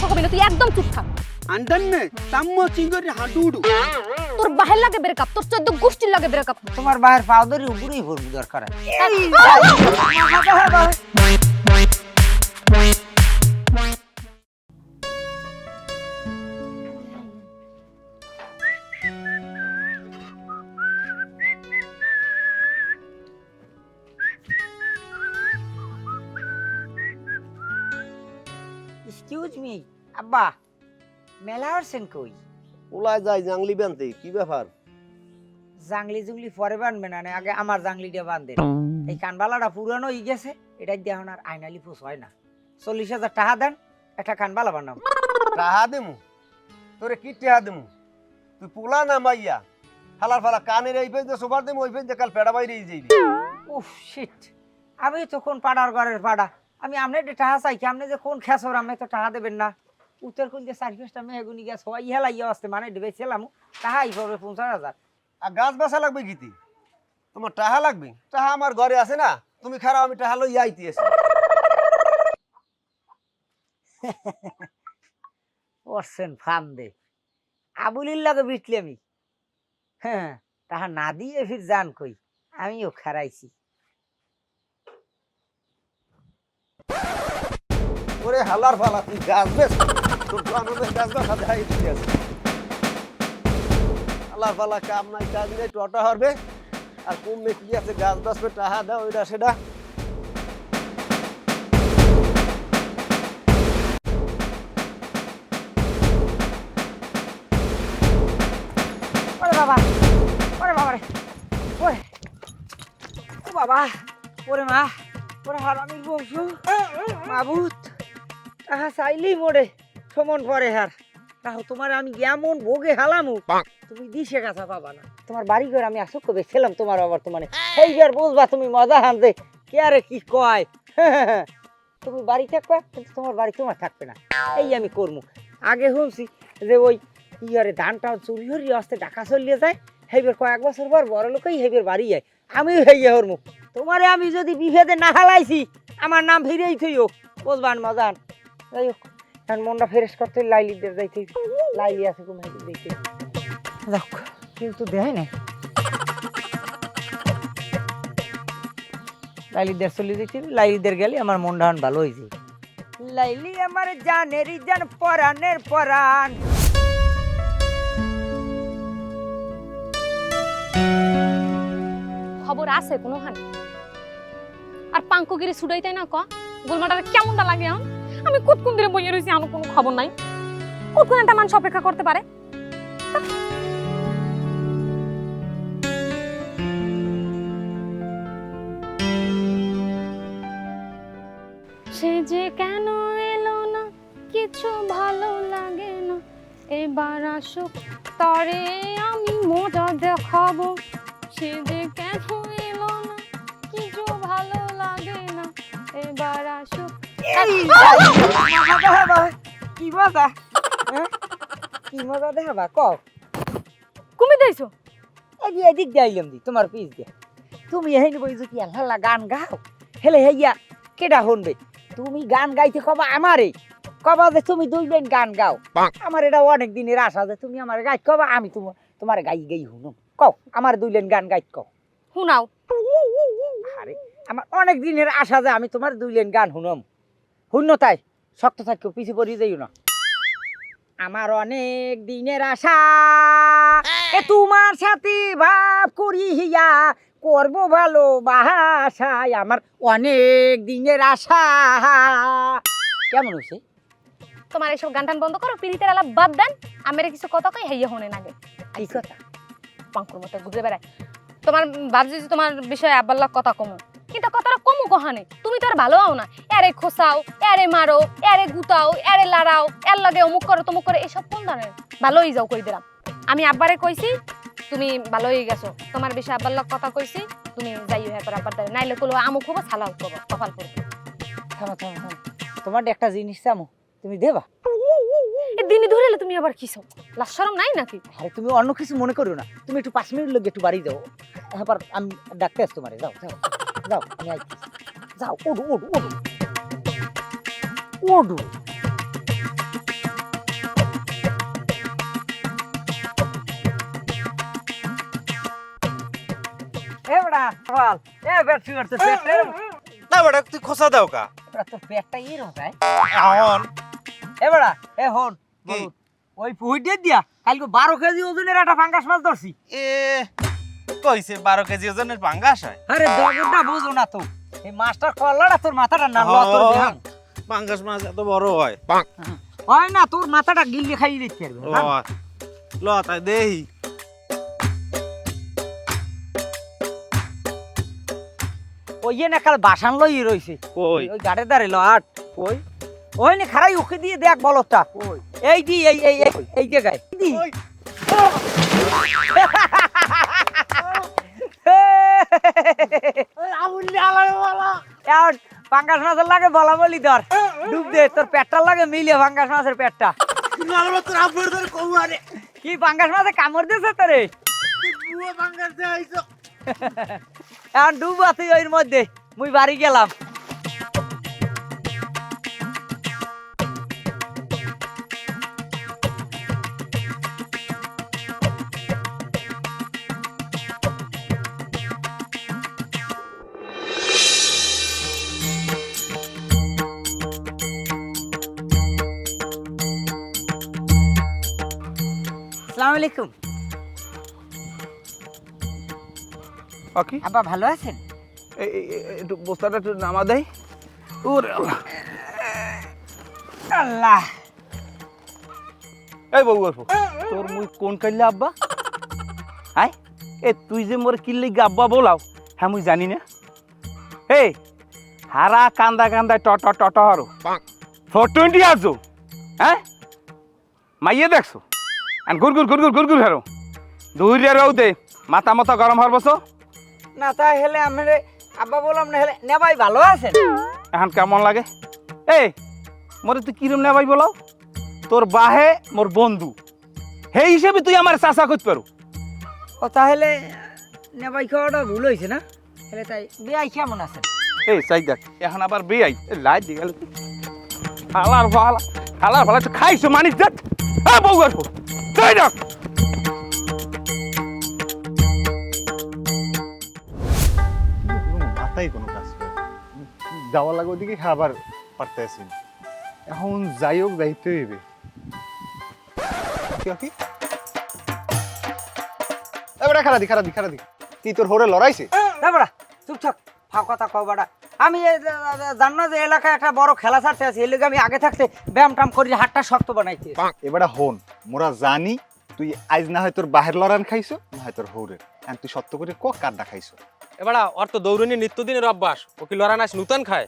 কথা কবি না তুই একদম চুপ থাক। আন্দান্নে তাম্ম চিঙ্গরি হাডুডু তোর বাহের লাগে ব্রেকআপ তোর চোদ্দ গোষ্ঠীর লাগে ব্রেকআপ তোমার বাহের পাও উপরেই পড়ব দরকার। হয়। আব্বা মেলা আসছেন কই? ওলায় যায় জাংলি বানতে কি ব্যাপার? জাংলি জুংলি পরে বানবে না না, আগে আমার জাংলিটা বান্ধে এই কানবালাটা পুরানো হয়ে গেছে এটা আর আইনালি ফুস হয় না। চল্লিশ হাজার টাকা দেন একটা কানবালা বানাও। টাহা দেমু? তোরে কি টাহা দেমু? তুই পোলা না মাইয়া? হালার ফালা কানের এই পেজ সোবার দেমু ওই কাল পেড়া বাইরে যাইবি। উফ শিট আমি তো কোন পাড়ার ঘরের পাড়া। আমি আপনি একটা টাকা চাইছি আপনি যে কোন খেসর আপনি তো টাকা দেবেন না। উত্তর কোন যে চার পাঁচটা মেহগুনি গ্যাস হওয়া ইহেলা ইয়ে আসতে মানে ডেবে ছিলাম ই পড়বে পঞ্চাশ হাজার আর গাছ বাসা লাগবে গীতি তোমার টাহা লাগবে? টাহা আমার ঘরে আছে না? তুমি খারাপ আমি টাহা লই আইতি আছি। করছেন ফান দে আবুলির লাগে বিটলি আমি। হ্যাঁ তাহা না দিয়ে ফির জান কই? আমিও খারাইছি। ওরে হালার ফালা তুই গাছ বেশ দেখাই আছে হালার ফালা কাম নাই কাজ নাই টটা হরবে। আর কমবে কি আছে গাছ বাসবে টাহা দাও ওইটা সেটা ওরে বাবা ওরে বাবা রে ওরে। ও বাবা ওরে মা ওরে হারামির বংশ। মাবুত তাহা চাইলেই মোড়ে সমন পরে হার। তাহলে তোমার আমি এমন ভোগে হালামু তুমি দিশে কাছা পাবা না। তোমার বাড়ি ঘর আমি আসক কবে ছিলাম তোমার আবার তোমার এই ঘর বুঝবা তুমি মজা হানতে কে আরে কি কয়? তুমি বাড়ি থাকবে কিন্তু তোমার বাড়ি তোমার থাকবে না। এই আমি করব আগে শুনছি যে ওই ইয়ারে ধানটা চুরি হরি আসতে ঢাকা চলিয়ে যায় হেবের কয়েক বছর পর বড় লোকই হেবের বাড়ি যায় আমিও হেয়ে হরমু। তোমারে আমি যদি বিভেদে না হালাইছি আমার নাম ফিরেই থইও। বুঝবান মজান। যাই হোক। এখন মনটা ফ্রেশ করতে লাইলি দের যাইতে লাইলি আছে কোন দেখতে যাক কিন্তু দেয় না লাইলিদের চলে যেতে। লাইলিদের গেলে আমার মনটা ভালো হয়েছে লাইলি আমার জানেরই জান পরাণের পরাণ। খবর আছে কোনো হানি আর পাঙ্কুগিরি ছুটাইতাই না ক? গোলমাটার কেমনটা লাগে এখন? আমি কুতকুন দিলে বইয়ে রয়েছি আমার কোনো খবর নাই। কুতকুন একটা মানুষ অপেক্ষা করতে পারে? সে যে কেন এলো না, কিছু ভালো লাগে না। এবার আসুক, তরে আমি মজা দেখাবো। সে যে কেন কি মজা হ্যাঁ? কি মজা দেখাবা কুমি যে এদিক দিয়ে আইলাম দি তোমার পিস দিয়ে। তুমি হেন আল্লাহ গান গাও? হেলে হেইয়া কেডা শুনবে? তুমি গান গাইতে কবা আমারে? কবা যে তুমি দুই দিন গান গাও। আমার এটা অনেক দিনের আশা যে তুমি আমার গাই কবা আমি তোমার তোমার গাই গাই শুনুম। কও আমার দুই লাইন গান গাই কও। শুনাও। আরে আমার অনেক দিনের আশা যে আমি তোমার দুই লাইন গান শুনম। শুনো তাই শক্ত থাকো পিছিয়ে পড়ি যাইও না। আমার অনেক দিনের আশা এ! তোমার সাথে ভাব করি হিয়া করব ভালো বাসায় আমার অনেক দিনের আশা। কেমন হয়েছে তোমার এসব গান টান বন্ধ করো পিড়িতের আলাপ বাদ দেন। আমার কিছু কথা কই হেইয়া হনে নাগে এই কথা? পাঙ্কুর মতো ঘুরে বেড়ায়। তোমার ভাবছি যে তোমার বিষয়ে আব্বাল্লা কথা কমো। কিন্তু কথাটা কমু কহানে। তুমি তো আর ভালো হও না। এরে খোসাও এরে মারো এরে গুতাও এরে লাড়াও এর লাগে অমুক করো তমুক করে এসব কোন ধরনের? ভালোই যাও কই দিলাম। আমি আব্বারে কইছি তুমি ভালো হয়ে গেছো। তোমার বিষয়ে আব্বার লগ কথা কইছি তুমি যাই হ্যাঁ করে আব্বার দ্বারা। নাইলে কলো আমুক হব ছালাও হব কপাল পড়বে থামো থামো থামো। তোমার একটা জিনিস চামো তুমি দেবা? এ দিনে ধরে তুমি আবার কিসব? লাশ শরম নাই নাকি? আরে তুমি অন্য কিছু মনে করো না। তুমি একটু পাঁচ মিনিট লোক একটু বাড়ি যাও। এবার আমি ডাকতে আসতে তোমারে যাও যাও। যাও আমি আইতেছি। যাও ওডু ওডু ওডু। ওডু। তুই খোসা এ এ হন ওই দিয়া কালকে বারো কেজি ওজনের একটা ফাঙ্গাস মাছ ধরছি। এ কইছে বারো কেজি ওজনের পাঙ্গাস হয়? আরে দগরটা বুঝো না তো। এই মাছটার কল্লাটা তোর মাথাটা না তোর পাঙ্গাস মাছ এত বড় হয়। হয় না তোর মাথাটা দিতে পারবে ল হ্যাঁ? তাই দেহি ওই যে না কাল বাসান লই রইছে। কই? ওই গাড়ে দাঁড়ে ল আট। ওই ওই নে খারাই ওকে দিয়ে দেখ বলটা এই দি এই এই এই এই জায়গায়। দি এখন পাঙ্গাস মাছের লাগে বলা বলি ধর। ডুব দে তোর পেটটার লাগে মিলিয়ে পাঙ্গাস মাছের পেটটা। কি পাঙ্গাস মাছে কামড় দিয়েছে তোরে? এখন ডুব আছে ওই মধ্যে মুই বাড়ি গেলাম। আসসালামু আলাইকুম। ওকে আব্বা ভালো আছেন? একটু বস্তাটা একটু নামা দেয় ওরে আল্লাহ। এই বাবু বাবু তোর মুই কোন কাইলে আব্বা? হাই এ তুই যে মোর কিল্লি আব্বা বলাও হ্যাঁ মুই জানি না। এই হারা কান্দা কান্দা টট টট হারো। ফোর টোয়েন্টি আছো হ্যাঁ? মাইয়ে দেখছ? আর গুর গুর গুর গুর গুর গুর হারো দূরে রও দে মাথা মাথা গরম হর বসো। না তা হেলে আমি আব্বা বললাম না হেলে নে ভালো আছেন এখন কেমন লাগে? এই মোরে তুই কিরম নেবাই বলাও তোর বাহে মোর বন্ধু। সেই হিসেবে তুই আমার চাষা করতে পারো। ও তাহলে নে ভাই খাওয়াটা ভুল হয়েছে না? হেলে তাই বিয়াই কেমন আছেন এই চাই দেখ এখন আবার বেয়াই। লাইট দিয়ে গেল। হালার ভালা হালার ভালা তো খাইছো মানিস দেখ। হ্যাঁ বউ আসব চাই দেখ কোনো মাথায় কোনো কাজ না। যাওয়া লাগবে ওদিকে খাবার পারতে আসি এখন যাই হোক যাইতে হইবে। কি কি এবারে খারা দি খারা দি কি তোর হরে লড়াইছে? না বড়া চুপচাপ ফাও কথা কও বড়া আমি জান না যে এলাকায় একটা বড় খেলা ছাড়তে আছি এর আমি আগে থাকতে ব্যায়াম টাম করি হাতটা শক্ত বানাইছি এবারে হন মোরা জানি তুই আজ না হয় তোর বাহের লড়ান খাইছো না হয় তোর হৌরের। এখন তুই সত্য করে ক কাড্ডা খাইছো? এবারা ওর তো দৌড়নি নিত্যদিনের অভ্যাস। ও কি লড়া নাচ নূতন খায়?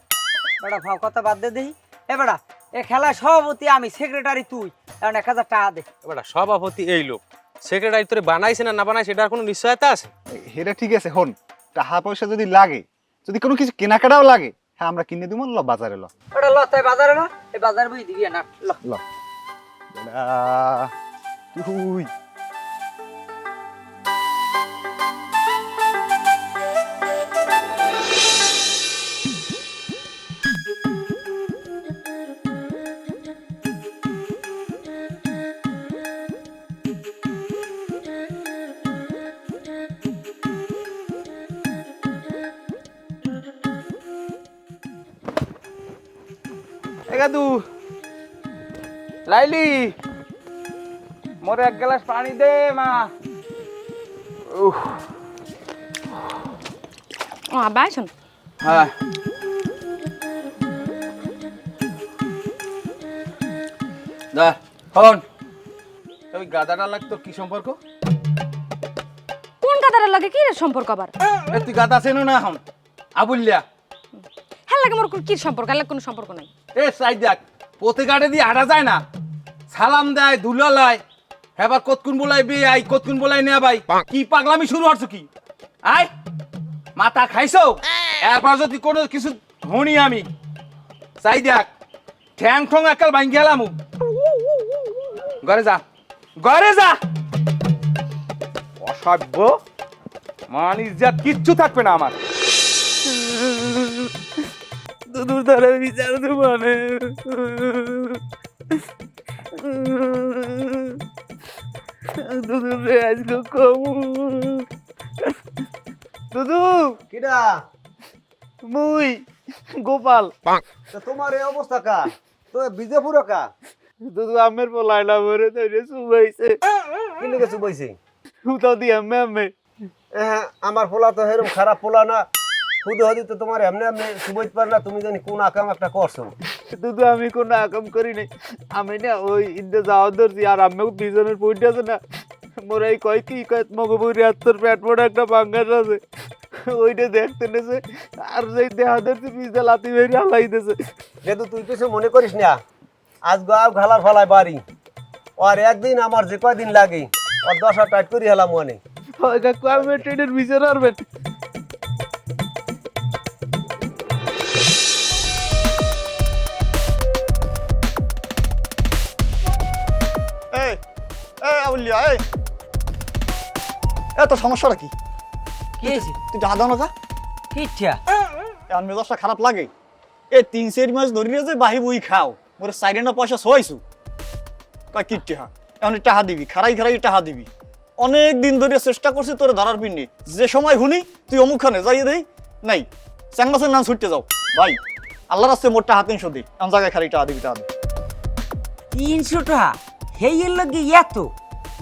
বড়া ফাও কথা বাদ দে দেই। এ বড়া এ খেলা সভাপতি আমি সেক্রেটারি তুই। এখন এক হাজার টাকা দে। এবারা সভাপতি এই লোক। সেক্রেটারি তোরে বানাইছে না না বানাইছে এটার কোনো নিশ্চয়তা আছে? হেরা ঠিক আছে হন। টাকা পয়সা যদি লাগে যদি কোনো কিছু কেনাকাটাও লাগে হ্যাঁ আমরা কিনে দিব ল বাজারে ল। ওটা ল তাই বাজারে ল? এই বাজার বই দিবি না ল। ল। দাদা তুই গাদু লাইলি মোরে এক গ্লাস পানি দে মা। উহ, ও আব্বা আইসন। হ্যাঁ। দা হন। ওই গাদাটা লাগতো কি সম্পর্ক? কোন কাতারের লাগে? কি রে সম্পর্ক আবার? তুই গাদা চেনো না এখন? আবুল্লিয়া হ্যাঁ লাগে মোর কি সম্পর্ক? লাগে কোনো সম্পর্ক নাই। এ সাই দেখ পথে দিয়ে হাঁটা যায় না। সালাম দেয় ধুলো লয়। এবার কতক্ষণ বলাই বে আই কতক্ষণ বলাই নে ভাই? কি পাগলামি শুরু হচ্ছ কি? আয় মাথা খাইছো? এরপর যদি কোনো কিছু হনি আমি। চাই দেখ ঠ্যাং ঠং একাল ভাঙ গেলাম ঘরে যা ঘরে যা। অসভ্য। মান ইজ্জাত কিচ্ছু থাকবে না আমার। দুদূর ধরে বিচার মানে দুদূর আজকে কমু। দুদু! কিডা? মুই গোপাল। তোমার এই অবস্থা কা? তো বিজে পুরো কা? দুদু আমের পোলাইলা ভরে সুবাইছে কি ম্যামে হ্যাঁ আমার পোলা তো এরকম খারাপ পোলা না। খুদে হদি তো তোমার এমনি এমনি চুবাইতে পারে না তুমি জানি কোন আকাম একটা করছ। দুদু আমি কোনো আকাম করি নাই। আমি না ওই ইন্দে যাওয়া ধরছি আর আমি পিছনের পইটা আছে না মোর এই কয় কি কয় মগবুরি আত্মর পেট পড়ে একটা বাঙ্গাস আছে। ওইটা দেখতে নেছে আর সেই দেহা ধরছি পিছনে লাতি বেরিয়ে হালাইতেছে যেহেতু তুই কিছু মনে করিস না আজ গাও ঘালার ফলায় বাড়ি। আর একদিন আমার যে কয়দিন লাগে আর দশা টাইট করি হেলাম মনে ট্রেনের পিছনে আরবেন এই এই। এত সমস্যাটা কি? কি হয়েছে? তুই টাকা দাও না কা কিচ্ছা এখন মেজাজটা খারাপ লাগে। এ তিন চারি মাস ধরে যে বাহি বই খাও মোরে সাইডে না পয়সা সোয়াইছু কি টাহা? এখন টাহা দিবি খারাই খারাই টাহা দিবি। অনেক দিন ধরে চেষ্টা করছি তোরে ধরার পিন্নি যে সময় শুনি তুই অমুকখানে যাইয়ে দেই নাই চ্যাংমাসের নাম ছুটতে যাও। ভাই আল্লাহ রাস্তে মোট টাহা তিনশো দিই এমন জায়গায় খালি টাহা দিবি টাহা দিবি। তিনশো টাকা সেই এর লগে এত?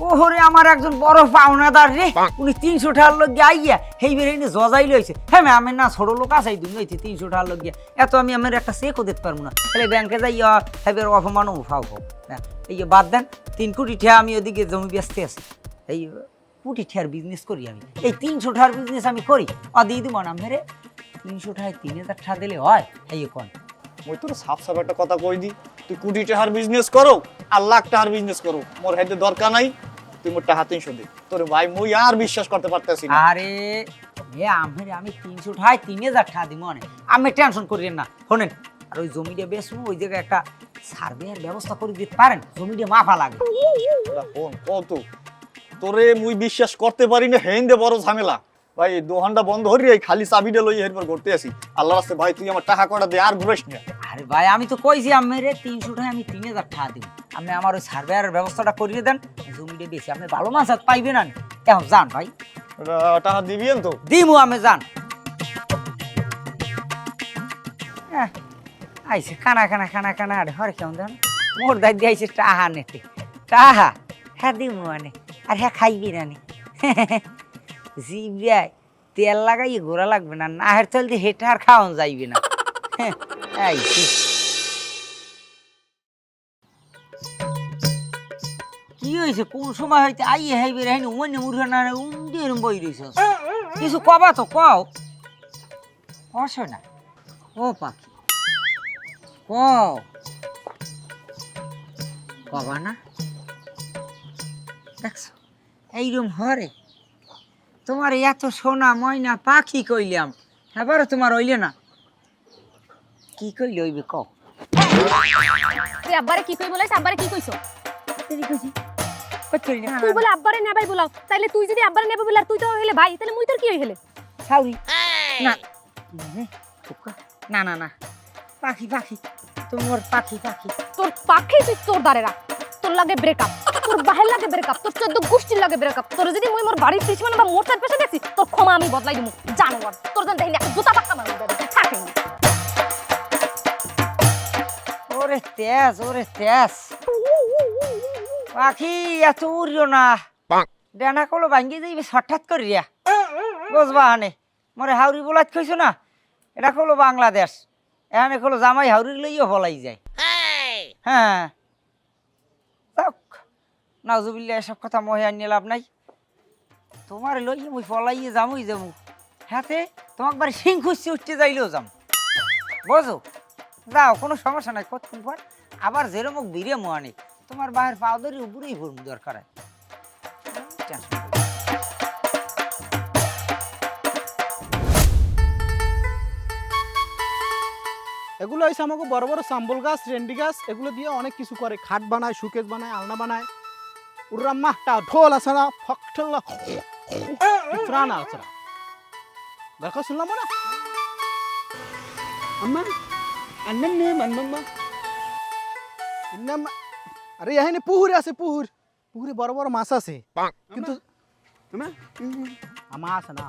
ওহরে আমার একজন বড় পাওনাদার রে উনি তিনশো টাকার লগে আইয়া সেই বের এনে জজাই লইছে। হ্যাঁ ম্যাম আমি না ছোট লোক আছে দুই লইছে তিনশো টাকার লগে। এত আমি আমার একটা চেকও দিতে পারব না। তাহলে ব্যাংকে যাই হ্যাঁ অপমান উঠাও হোক হ্যাঁ এই যে বাদ দেন তিন কোটি টাকা আমি ওদিকে জমি বেচতে আছি। এই কোটি টাকার বিজনেস করি আমি। এই তিনশো টাকার বিজনেস আমি করি। অ দিয়ে দিব না মেরে তিনশো টাকায় তিন হাজার টাকা দিলে হয় এই কোন মই তোর সাফ সাফ একটা কথা কই দি তুই কোটি টাকার বিজনেস করো আর লাখ টাকার বিজনেস করো। মোর হাতে দরকার নাই। তুই মোর টাকা তিনশো দে তোর ভাই মুই আর বিশ্বাস করতে পারতেছি না। আরে এ আমি আমি তিনশো ঠাই তিন হাজার টাকা দিব অনেক আমি টেনশন করিয়েন না। শোনেন আর ওই জমিটা বেসবো ওই জায়গায় একটা সার্ভের ব্যবস্থা করে দিতে পারেন। জমিটা মাফা লাগে। কত তোরে মুই বিশ্বাস করতে পারি না হেন্দে বড় ঝামেলা। ভাই দোকানটা বন্ধ হরি খালি চাবিটা লই এরপর ঘুরতে আসি। আল্লাহ রাস্তে ভাই তুই আমার টাকা কটা দে আর ঘুরেস না। আরে ভাই আমি তো কইছি আমি রে তিনশো টাকা আমি তিন হাজার টাকা দিব। আপনি আমার ওই সার্ভেয়ার ব্যবস্থাটা করিয়ে দেন জমিটা বেশি। আপনি ভালো মাছ আর পাইবেন না। এখন যান ভাই। টাকা দিবিয়েন তো? দিমু আমি যান। আইছে খানা খানা খানা খানা আরে হরে কেমন দেন মোর দাই দিয়েছে টাহা নেতে। টাহা হ্যাঁ দিমু আনে। আর হ্যাঁ খাইবি না নি। জিবিয়াই তেল লাগাই ঘোরা লাগবে না। না হের চলতে হেঁটে আর খাওয়ান যাইবে না। হ্যাঁ, আইছে কি? কোন সময় হইতে উমনে মুরগা না উন্দি এরম বই রইছ। কিছু কবা তো, কও। না। ও পাখি। কও। কবা না। দেখছ? এইরম হরে। তোমার এত সোনা ময়না পাখি কইলাম। এবারও তোমার হইলে না। কি কইলে হইবে কও তুই আব্বারে কি কই বলাইছ? আব্বারে কি কইছো? কই না তুই বলে আব্বারে নেবাই বলাও। তাইলে তুই যদি আব্বারে নেবে বলে আর তুই তো হইলে ভাই তাহলে মুই তোর কি হইলে? সাউরি না। নে, না না না। পাখি পাখি। তোমার পাখি পাখি। তোর পাখি তুই তোর দাঁড়ে রাখ। তোর লাগে ব্রেকআপ তোর বাহের লাগে ব্রেকআপ তোর চোদ্দ গোষ্ঠীর লাগে ব্রেকআপ তোর যদি মুই মোর বাড়ির পিছনে বা মোটর পেছে দেখছি তোর ক্ষমা আমি বদলাই দিমু। জানোয়ার। তোর জন্য দেখলি একটা জুতা পাক্কা মারবো থাকে ওরে তেজ ওরে তেজ। পাখি এত উড়িও না। ডানা কলো ভাঙ্গি যাইবে হঠাৎ করিয়া। বুঝবা হানে মরে হাউরি বলাত কইছো না? এটা হলো বাংলাদেশ। এখানে হলো জামাই হাউরির লইও ফলাই যায়। হ্যাঁ। নাজুবিল্লা এসব কথা মহে আনিয়ে লাভ নাই। তোমার লইয়ে মুই ফলাইয়ে যামুই যামু। হাতে তোমাক বাড়ি সিং খুশি উঠতে যাইলেও যাম। বোঝো? যাও কোনো সমস্যা নাই কতক্ষণ পর? আবার যেরকম বিরে মোয়ানি তোমার বাহের পাউদারি উপরেই ভরমু দরকার। এগুলো হয়েছে আমাকে বড় বড় সাম্বল গাছ, রেন্ডি গাছ। এগুলো দিয়ে অনেক কিছু করে। খাট বানায় সুকেস বানায়, আলনা বানায়। উর্রাম্মা টা ঢোল আছে না, ফক ঠেলা প্রাণ আছে শুনলাম না? আন্নাম নে মান্নাম্মা ইন্নাম আরে এখানে পুহুর আছে পুহুর পুহুরে বড় বড় মাছ আছে কিন্তু Ama sana.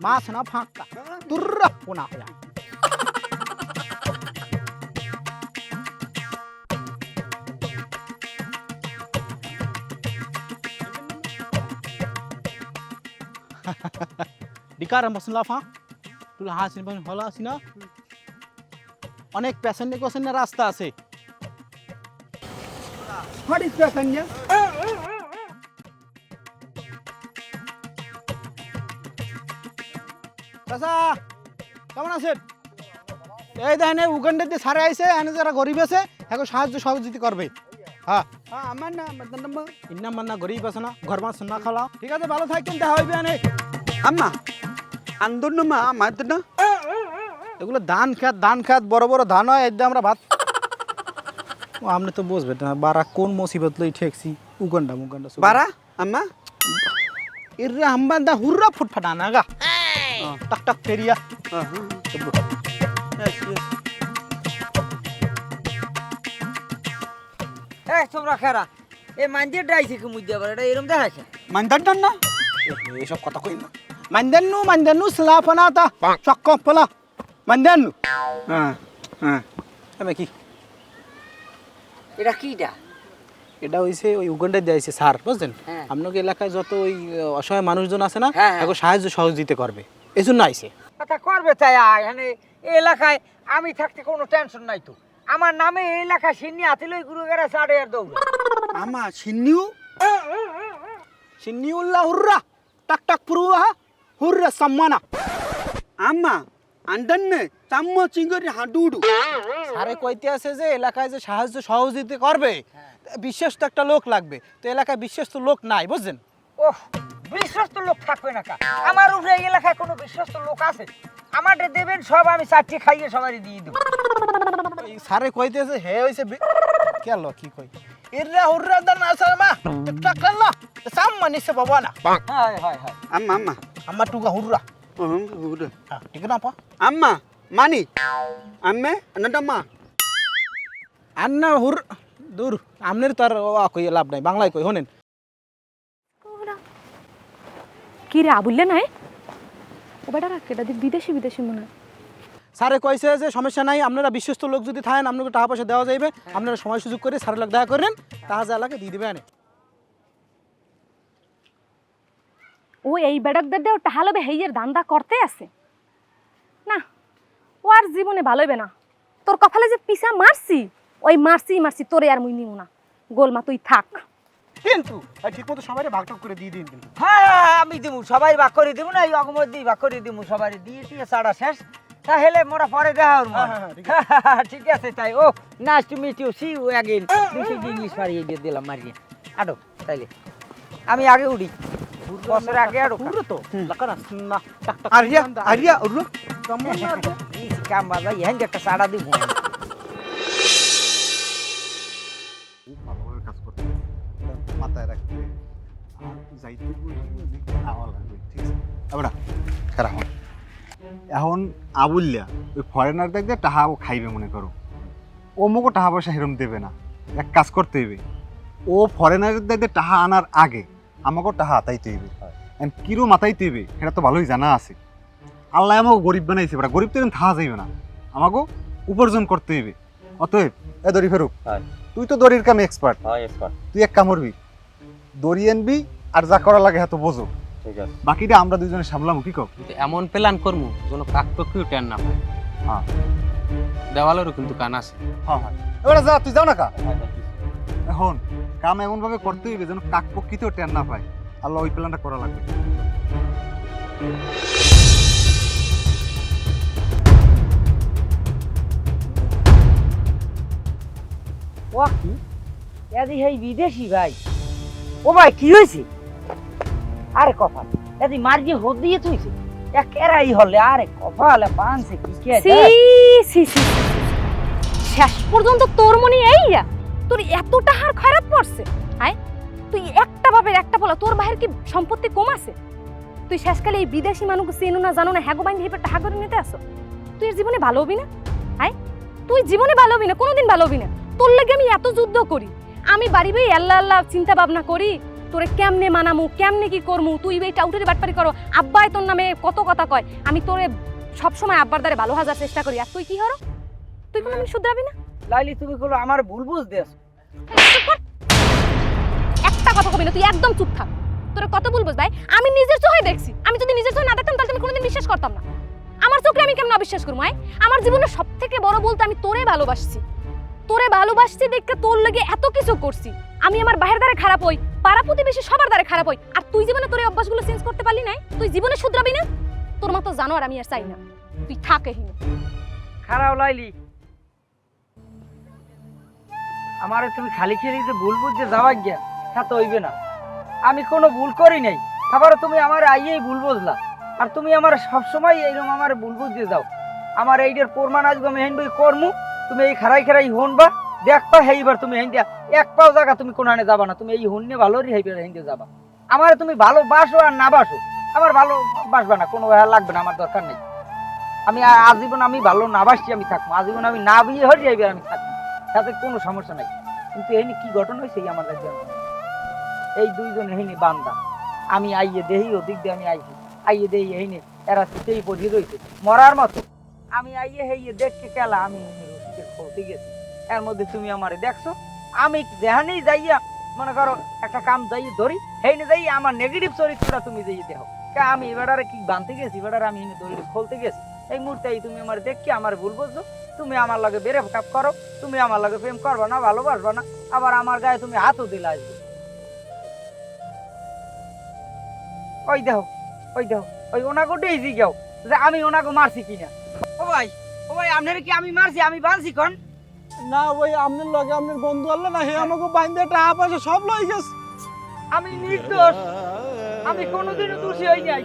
Ma sana fakka. Turra puna ya. Dikar masalah fa. তুই হাসিন পানি হলো আসি না অনেক প্যাসেঞ্জার কোসেন্টের রাস্তা আছে? চাচা কেমন আছেন এই দেখেন উগান্ডাতে সারে আইছে এনে যারা গরিব আছে এখন সাহায্য সহযোগিতা করবে হ্যাঁ Ah, mana? Matan nama? ইন্না মান্না গরিব আছে না ঘর মাছ না খাওয়া ঠিক আছে ভালো থাকেন দেখা হইবে এনে. Andun nama, matan na. এগুলো ধান খাত ধান খাত বড় বড় ধান হয় একদম আমরা ভাত ও আপনি তো বুঝবেন না বারা কোন মুসিবত লই ঠেকছি উগান্ডা মুগান্ডা সব। Bara? Amma? ইরে হাম্বান্দা হুররা ফুটফাটা না গা টাক টাক ফেরিয়া Ah, Yes, yes. Eh, তোমরা খারা এ মাঞ্জে ডাইছে কি মুদ্দে আবার এটা এরম দেখাছে মানদার না এসব কথা কই না মানদান্নু মানদান্নু স্লাফানা তা চক্ক পলা মানদান্নু হ্যাঁ হ্যাঁ আমি কি এটা কিটা এটা হইছে ওই উগান্ডা দিয়েছে স্যার বুঝছেন হ্যাঁ। আপনাকে এলাকায় যত ওই অসহায় মানুষজন আছে না হ্যাঁ, হ্যাঁ। এখন সাহায্য সহযোগিতা করবে। এই জন্য আইছে। কথা করবে তাই মানে এলাকায় আমি থাকতে কোনো টেনশন নাই তো। আমার নামে এই এলাকা সিন্নি আতিলই গুরু গেরা সাড়ে আর দৌড়। আমা সিন্নিও সিন্নিউল্লাহ হুররা টাক টাক পুরুয়া হুররা সম্মানা। আম্মা আন্দান্নে চাম্ম চিঙ্গরি হাডুডু স্যারে কইতে আছে যে এলাকায় যে সাহায্য সহযোগিতা করবে বিশেষ তো একটা লোক লাগবে। তো এলাকায় বিশেষ তো লোক নাই বুঝছেন? ওহ বিশ্বস্ত লোক থাকবে না আমার উপরে এই এলাকায় কোনো বিশ্বস্ত লোক আছে? আমারে দেবেন সব আমি চারটি খাইয়ে সবারই দিয়ে দেবো। এই স্যারে কইতে আছে হে হইছে বি- কেন কি কই ইররা হুররা দান আসার মা টাক কাল্লা সাম্মানি সে বাবা না। হয় হয় হয়। আম্মা আম্মা। আমার টুকা হুররা। বুড়ো হ্যাঁ ঠিক না পা আম্মা মানি। আম্মে আন্নাটাম্মা। আন্না হুর দূর। আমনের তো আর ও কই লাভ নাই বাংলায় কই হোনেন কি রে আবুল্লে নাই? ও বেটা রাখ এটা বিদেশি বিদেশি মনে হয়। স্যারে কইছে যে সমস্যা নাই আপনারা বিশ্বস্ত লোক যদি থাকেন আপনাকে টাকা পয়সা দেওয়া যাইবে। আপনারা সময় সুযোগ করে স্যারের লোক দেখা করেন তাহা যা লাগে দিয়ে দিবে আনে ও এই বেডকদের দিয়ে ওটা হালবে হেইয়ের দান্দা করতে আছে। না ও আর জীবনে ভালো হইবে না। তোর কপালে যে পিসা মারছি ওই মারছি মারছি তোরে আর মুই নিও না। গোলমা তুই থাক। কিন্তু ঠিক মতো সবাই ভাগ করে দিয়ে দিন কিন্তু। হ্যাঁ হ্যাঁ, হ্যাঁ, আমি দিব সবাই ভাগ করে দিব না এই অগমধ্যেই ভাগ করে দিব সবাই দিয়ে দিয়ে সাড়া শেষ। তাহলে মোরা পরে দেখা হ্যাঁ, হ্যাঁ, ঠিক আছে। তাই। ও nice to meet you see you again this is English মারিয়ে দিয়ে দিলাম মারিয়ে। আডো তাইলে। আমি আগে উড়ি বছর আগে পুরো তো। ভালোভাবে কাজ করতে মাথায় রাখতে আর যাইতে খাওয়া লাগবে ঠিক আছে? আবড়া খারাপ এখন আবুল্লা ওই ফরেনার দেখতে টাহা ও খাইবে মনে করো। ও মুখো টাহা পয়সা সেরম দেবে না। এক কাজ করতে হইবে। ও ফরেনারের দেখতে টাহা আনার আগে আমাকেও টাহা আতাইতে হইবে কিরো মাতাইতে হইবে সেটা তো ভালোই জানা আছে। আল্লাহ আমাকে গরিব বানাইছে বেটা গরিব তো এরকম থাহা যাইবে না। আমাকেও উপার্জন করতে হইবে। অতএব এ দড়ি ফেরুক। তুই তো দড়ির কামে এক্সপার্ট তুই এক কাম করবি দড়ি আনবি আর যা করা লাগে হ্যাঁ তো বোঝো। বাকিটা আমরা দুজনে সামলামু কি কিন্তু এমন প্ল্যান করব যেন কাকপক্ষীও টেন না হ্যাঁ। দেওয়ালেরও কিন্তু কান আছে। হ্যাঁ হ্যাঁ। এবারে যা তুই যাও না কা? এখন। কাম এমন ভাবে করতে হইবে যেন কাক পক্ষিতেও টেন না পায়। আল্লাহ ওই প্ল্যানটা করা লাগবে। এদি হেই বিদেশি ভাই। ও ভাই কি হয়েছে? আরে কপাল এদি মার গিয়ে হোদ দিয়ে তুইছে এক এরাই হলে আরে কপালে পানছে কি কে সি সি সি শেষ পর্যন্ত তোর মনে এইয়া তোর এত টাহার খারাপ পড়ছে আয় তুই একটা বাপের একটা বলা, তোর বাহির কি সম্পত্তি কম আছে? তুই শেষকালে এই বিদেশি মানুষ চেনো না, জানো না, হ্যাগো বাইন হেপে টাকা করে নিতে আসো। তুই এর জীবনে ভালো হবি না আয় তুই জীবনে ভালো হবি না, কোনোদিন ভালো হবি না। তোর লাগে আমি এত যুদ্ধ করি, আমি বাড়ি বাড়ি আল্লাহ আল্লাহ চিন্তা ভাবনা করি, তোরে কেমনে মানামু, কেমনে কি করমু, তুই এই টাউটের বাটপারি করো। আব্বাই তোর নামে কত কথা কয়, আমি তোরে সবসময় আব্বার দ্বারে ভালো হাজার চেষ্টা করি। আর তুই কি হরো? তুই কোনো শুধরাবি না? লাইলি তুমি কলো আমার ভুল বুঝ একটা কথা কবি না তুই একদম চুপ থাক। তোরে কত বলব ভাই? আমি নিজের চোখে দেখছি। আমি যদি নিজের চোখে না দেখতাম তাহলে আমি কোনোদিন বিশ্বাস করতাম না। আমার চোখে আমি কেমন অবিশ্বাস করব আয়? আমার জীবনের সব থেকে বড় বলতে আমি তোরে ভালোবাসছি। তোরে ভালোবাসছি দেখে তোর লাগে এত কিছু করছি। আমি আমার বাহের দ্বারে খারাপ হই পাড়া প্রতিবেশী সবার দ্বারে খারাপ হই। আর তুই জীবনে তোর এই অভ্যাসগুলো চেঞ্জ করতে পারলি না তুই জীবনে শুধরাবি না? তোর মতো জানো আর আমি আর চাই না। তুই থাক এহিনে খারাপ লাইলি আমার তুমি খালি খেলি যে ভুল বুঝতে যাওয়া গিয়া তা তো হইবে না। আমি কোনো ভুল করি নাই। আবার তুমি আমার আইয়েই ভুল বুঝলা। আর তুমি আমার সবসময় এইরকম আমার ভুল বুঝতে যাও। আমার এইটার প্রমাণ আজকে আমি হেন বই করমু। তুমি এই খারাই খারাই হনবা। দেখবা হেইবার তুমি হেন দিয়া এক পাও জায়গা তুমি কোনানে যাবা না। তুমি এই হন্যে ভালোরই হেইবার হেন যাবা। আমার তুমি ভালোবাসো আর না বাসো। আমার ভালো বাসবা না। কোনো লাগবে না, আমার দরকার নেই। আমি আজীবন আমি ভালো না বাসছি আমি থাকব আজীবন আমি না বিয়ে হয়ে যাইবে আমি থাকব তাতে কোনো সমস্যা নাই। কিন্তু এই কি ঘটনা হয়েছে আমার কাছে এই দুইজন হেনি বান্দা। আমি আইয়ে দেহি, ওদিক দিয়ে আমি আইছি। আইয়ে দেহি হেনে এরা শীতেই পড়ি রয়েছে। মরার মতো। আমি আইয়ে হেইয়ে দেখতে কেলা, আমি খোলতে গেছি। এর মধ্যে তুমি আমারে দেখছ। আমি যেহানেই যাইয়া, মনে করো, একটা কাম যাইয়ে ধরি হেইনে যাই আমার নেগেটিভ চরিত্রটা তুমি যাইয়ে দেখো। আমি এবারে কি বানতে গেছি? এবারে আমি দড়ি খুলতে গেছি। এই মুহূর্তে তুমি আমার দেখি আমার ভুল বুঝছ। তুমি আমার লগে বেড়ে কাপ করো। তুমি আমার লগে প্রেম করবে না ভালোবাসবে না। আবার আমার গায়ে তুমি হাতও দিলে আসবে ওই দেখো ওই দেখো ওই ওনাকে ডেইজি যাও যে আমি ওনাকে মারছি কিনা। ও ভাই ও ভাই আপনার কি আমি মারছি? আমি বানছি কোন না ওই আপনার লগে আপনার বন্ধু আল্লাহ না হে আমাকে বাইন্দে টাকা পয়সা সব লই গেছে। আমি নির্দোষ। আমি কোনোদিনও দোষী হই নাই।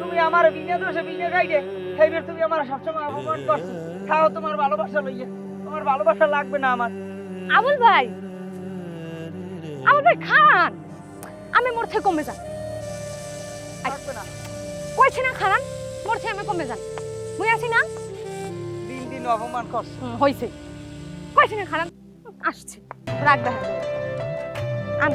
তুমি আমার বিনা দোষে বিনা গাইডে সেইবার তুমি আমার সবসময় অপমান করছ। খাও তোমার ভালোবাসা লইয়া। তোমার ভালোবাসা লাগবে না আমার। আবুল ভাই আবুল ভাই খান। আমি মোর থেকে কমে যান। কইছি না খান। মোর থেকে আমি কমে যান। মুই আছি না? দিন দিন অপমান করছ। হইছে। কইছি না খান। আসছি। রাখ দেখা আন।